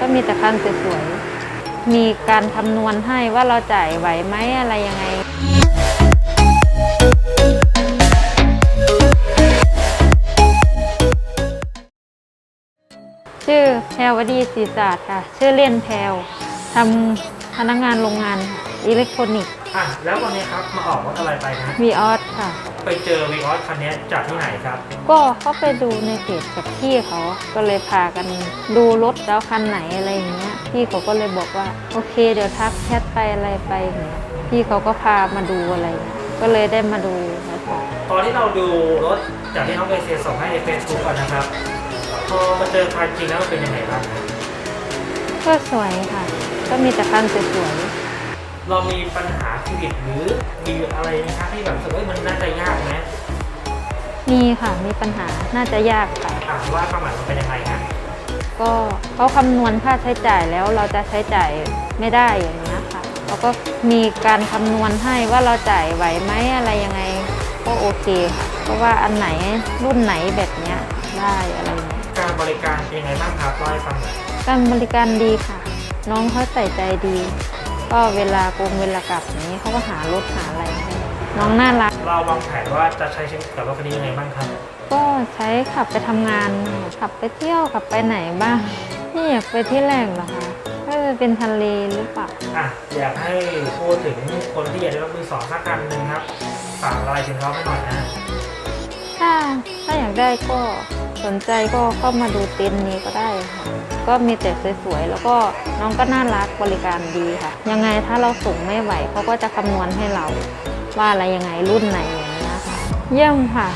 ก็มีแต่คันสวยๆ มีการคำนวณให้ว่าเราจ่ายไหวไหมอะไรยังไง ชื่อแพรวดีศรีศาสตร์ค่ะ ชื่อเล่นแพรวทำพนักงานโรงงานค่ะ อิเล็กทรอนิกส์อะแล้ววันนี้ครับมาออกรถอะไรไปนะวีออสค่ะ ไปเจอวีออสคันนี้จากที่ไหนครับ ก็เขาไปดูในเพจกับพี่เขา ก็เลยพากันดูรถแล้วคันไหนอะไรอย่างเงี้ย พี่เขาก็เลยบอกว่า โอเค เดี๋ยวทักแชทไปอะไรไปอย่างเงี้ย พี่เขาก็พามาดูอะไรอย่างเงี้ยก็เลยได้มาดูนะคะตอนที่เราดูรถจากที่น้องเอเซียส่งให้ในเฟซบุ๊กก่อนนะครับ พอมาเจอคันจริงแล้วมันเป็นยังไงครับก็สวยค่ะ ก็มีแต่คันสวย เรามีปัญหาชีวิตหรือมีอะไรนะครับที่แบบรู้สึกว่ามันน่าจะยากไหมๆมีค่ะมีปัญหาน่าจะยากค่ะอะว่าความหมายมันเป็นยังไงฮะก็เขาคำนวณค่าใช้จ่ายแล้วเราจะใช้จ่ายไม่ได้อย่างเงี้ยค่ะเราก็มีการคำนวณให้ว่าเราจ่ายไหวไหมอะไรยังไง ก็โอเคค่ะเพราะว่าอันไหนรุ่นไหนแบบเนี้ยได้อะไรเงี้ยการบริการเป็นยังไงบ้างครับเล่าให้ฟังหน่อยการบริการดีค่ะ น้องเขาใส่ใจดี ก็เวลาโกงเวลากลับอย่างนี้เขาก็หารถหาอะไรให้น้องน่ารัก เราวางแผนว่าจะใช้ชีวิตกับรถคันนี้ยังไงบ้างครับ ก็ใช้ขับไปทำงาน ขับไปเที่ยวขับไปไหนบ้างนี่อยากไปที่แรกเหรอคะก็จะเป็นทะเลหรือเปล่า อะอยากให้พูดถึงคนที่อยากได้รถมือสองสักคันหนึ่งครับฝากอะไรถึงเขาให้หน่อยนะ ถ้าถ้าอยากได้ก็ สนใจก็เข้ามาดูเต็นท์นี้ก็ได้ค่ะ ก็มีแต่สวยๆ แล้วก็น้องก็น่ารักบริการดีค่ะ ยังไงถ้าเราส่งไม่ไหวเขาก็จะคำนวณให้เรา ว่าอะไรยังไงรุ่นไหนอย่างนี้ยค่ะเยี่ยมค่ะ